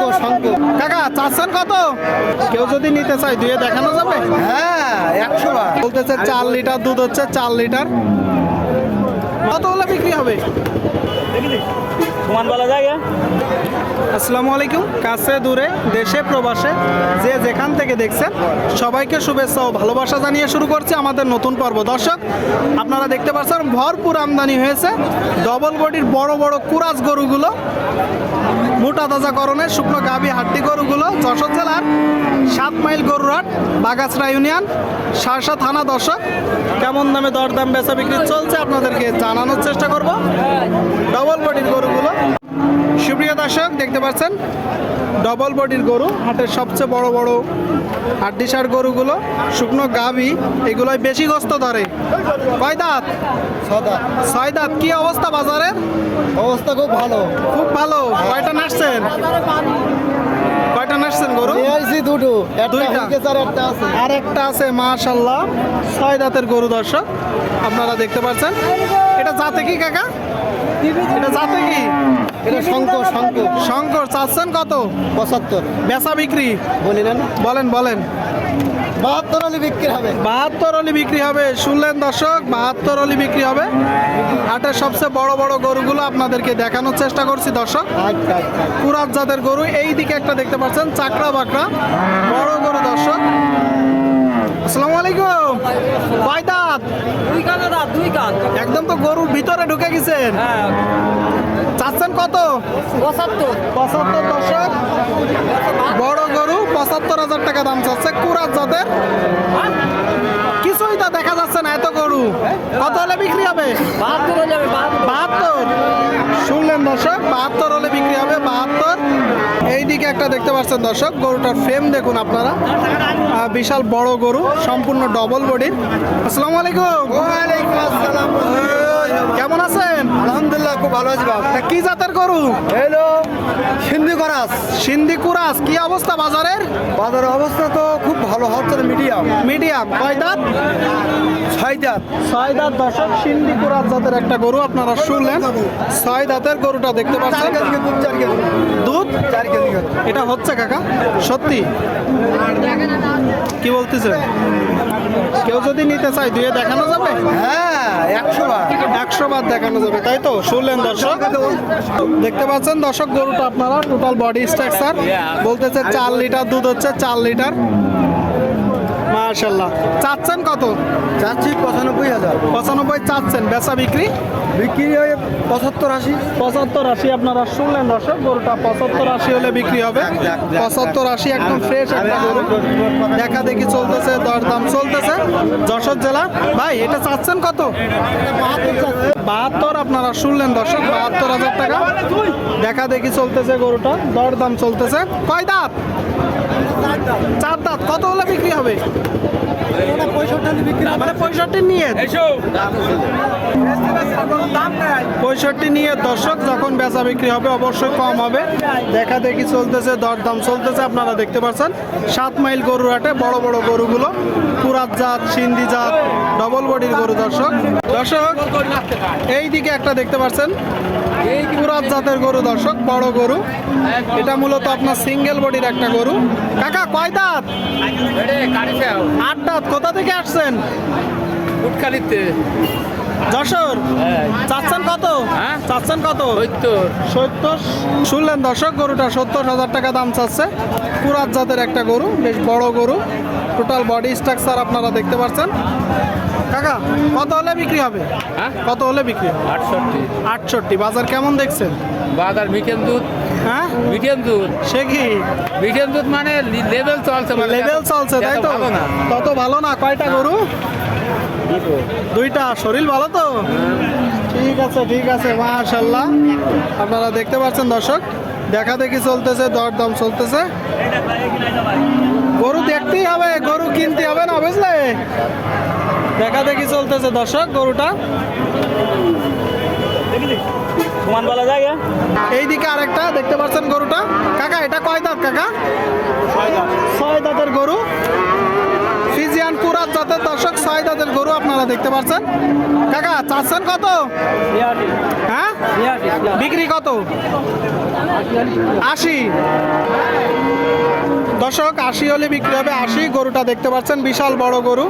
শঙ্কর শঙ্কর কাকা চাচ্ছেন কত? কেউ যদি নিতে চায় দুয়ে দেখানো যাবে? হ্যাঁ একশো বার। বলতেছে চার লিটার দুধ হচ্ছে চার লিটার। কত হলে বিক্রি হবে? সমান বলা যায় আসসালামু আলাইকুম। কাছে দূরে দেশে প্রবাসে যে যেখান থেকে দেখছেন সবাইকে শুভেচ্ছা ও ভালোবাসা জানিয়ে শুরু করছি আমাদের নতুন পর্ব। দর্শক আপনারা দেখতে পাচ্ছেন ভরপুর আমদানি হয়েছে। ডবল বডির বড় বড় কুরাজ গরুগুলো। মোটা তাজাকরণের শুকনো গাভী হাড্ডি গরুগুলো যশোর জেলার সাত মাইল গরুরহাট বাগাছড়া ইউনিয়ন সারসা থানা দর্শক। কেমন দামে দরদাম বেচা বিক্রি চলছে আপনাদেরকে জানানোর চেষ্টা করব। ডবল বডির গরুগুলো। সুপ্রিয় দর্শক দেখতে পাচ্ছেন ডবল বডির গরু হাটের সবচেয়ে বড় বড় হাড্ডিসার গরুগুলো শুকনো গাভী এগুলোই বেশি গস্ত ধরে। কয় দাঁত? ছয় দাঁত। কি অবস্থা বাজারের? অবস্থা খুব ভালো। খুব ভালো। কয়টা কয়টা নাচছেন গরু? নিয়ে দুটো। দুইটা। একটা আছে। আর একটা আছে মাশাল্লাহ। ছয় দাঁতের গরু দর্শক আপনারা দেখতে পাচ্ছেন। এটা জাতে কি কাকা? এটা জাতে কি? এটা শঙ্কর শঙ্কর শঙ্কর চাচ্ছেন কত? পঁচাত্তর। বেচা বিক্রি? বলি বলেন বলেন। বাহাত্তর হলে বিক্রি হবে। বাহাত্তর অলি বিক্রি হবে। শুনলেন দর্শক বাহাত্তর অলি বিক্রি হবে। হাটের সবচেয়ে বড় বড় গরুগুলো আপনাদেরকে দেখানোর চেষ্টা করছি দর্শক। আচ্ছা আচ্ছা। কুরাত জাতের গরু এই দিকে একটা দেখতে পাচ্ছেন চাকরা বাকরা। বড় গরু দর্শক। আসসালামু আলাইকুম। কয় দাঁত? দুই কান দাদা দুই কান। একদম তো গরুর ভিতরে ঢুকে গেছেন। হ্যাঁ। চাচ্ছেন কত? পঁচাত্তর। পঁচাত্তর দর্শক। বড় গরু পঁচাত্তর হাজার টাকা দাম চাচ্ছে। কুরাত জাতের কিছুই তো দেখা যাচ্ছে না এত গরু। কত হলে বিক্রি হবে? বাহাত্তর হলে বাহাত্তর। শুনলেন দর্শক বাহাত্তর হলে বিক্রি এইদিকে একটা দেখতে পাচ্ছেন দর্শক গরুটার ফ্রেম দেখুন আপনারা। বিশাল বড় গরু সম্পূর্ণ ডবল বডির আসসালামু আলাইকুম। কেমন আছেন? আলহামদুলিল্লাহ খুব ভালো আছি তা কি জাতের গরু? Hello Sindhi cross. Sindhi cross কি অবস্থা বাজারের? বাজারের অবস্থা তো খুব ভালো হচ্ছে মিডিয়াম মিডিয়াম কয় দাঁত? ছয় দাঁত। ছয় দাঁত দশক সিন্ধি কুরাস জাতের একটা গরু আপনারা শুনলেন। ছয় দাঁতের গরুটা দেখতে পাচ্ছেন। দুধ চার কেজি। দুধ? চার কেজি করে। এটা হচ্ছে কাকা সত্যি। কি বলতেছে? কেউ যদি নিতে চায় দুয়ে দেখানো যাবে? হ্যাঁ একশো বার। একশো বার দেখানো যাবে তাই তো? শুনলেন দর্শক? দেখতে পাচ্ছেন দর্শক গরুটা আপনারা টোটাল বডি স্ট্রাকচার বলতেছে চার লিটার দুধ হচ্ছে চার লিটার। মার্শাল্লাহ চাচ্ছেন কত? চাচ্ছি পঁচানব্বই হাজার। পঁচানব্বই চাচ্ছেন বেচা বিক্রি? বিক্রি হয়ে পঁচাত্তর আশি। পঁচাত্তর আশি আপনারা শুনলেন দর্শক গরুটা পঁচাত্তর আশি হলে বিক্রি হবে। পঁচাত্তর আশি একদম ফ্রেশ একটা গরু। দেখা দেখি চলতেছে দরদাম চলতেছে। যশোর জেলা ভাই এটা চাচ্ছেন কত? বাহাত্তর আপনারা শুনলেন দর্শক বাহাত্তর হাজার টাকা। দেখা দেখি চলতেছে গরুটা দরদাম চলতেছে। কয় দাঁত? চার দাঁত কত হলে বিক্রি হবে? পঁয়ষট্টি নিয়ে। দর্শক যখন বেচা বিক্রি হবে অবশ্যই কম হবে। দেখা দেখি চলতেছে দরদাম চলতেছে আপনারা দেখতে পাচ্ছেন। সাত মাইল গরুর হাটে বড় বড় গরুগুলো পুরাত জাত সিন্ধি জাত ডবল বডির গরু দর্শক। দর্শক এই দিকে একটা দেখতে পাচ্ছেন। এই পুরাত জাতের গরু দর্শক বড় গরু। এটা মূলত আপনার সিঙ্গেল বডির একটা গরু। কাকা কয় দাঁত? আট দাঁত। কোথা থেকে আসছেন? উটকালিতে যশোর চাচ্ছেন কত? হ্যাঁ? চাচ্ছেন কত? সত্তর। শুনলেন দর্শক গরুটা সত্তর হাজার টাকা দাম চাচ্ছে। পুরাত জাতের একটা গরু বেশ বড় গরু। টোটাল বডি স্ট্রাকচার আপনারা দেখতে পাচ্ছেন। কাকা কত হলে বিক্রি হবে? হ্যাঁ। কত হলে বিক্রি হবে? আটষট্টি। আটষট্টি। বাজার কেমন দেখছেন? বাজার মিটেন দুধ। হ্যাঁ? মিটেন দুধ। সে কি? মিটেন দুধ মানে লেভেল চলছে মানে লেভেল চলছে তাই তো? তত ভালো না? কয়টা গরু? দুইটা শরীর ভালো তো? ঠিক আছে ঠিক আছে মাশাল্লাহ আপনারা দেখতে পাচ্ছেন দর্শক দেখা দেখি চলতেছে দরদাম চলতেছে। গরু দেখতেই হবে গরু কিনতে হবে না বুঝলে? দেখা দেখি চলতেছে দর্শক গরুটা। সমান বলা যায় এইদিকে আরেকটা দেখতে পাচ্ছেন গরুটা। কাকা এটা কয় দাঁত কাকা? ছয় দাঁতের গরু। ফ্রিজিয়ান কুরাত জাতের দর্শক সাইদাদের গরু আপনারা দেখতে পাচ্ছেন। কাকা, চাচ্ছেন কত? হ্যাঁ? বিক্রি কত? আশি। দর্শক, আশি হলে বিক্রি হবে আশি। গরুটা দেখতে পাচ্ছেন, বিশাল বড় গরু।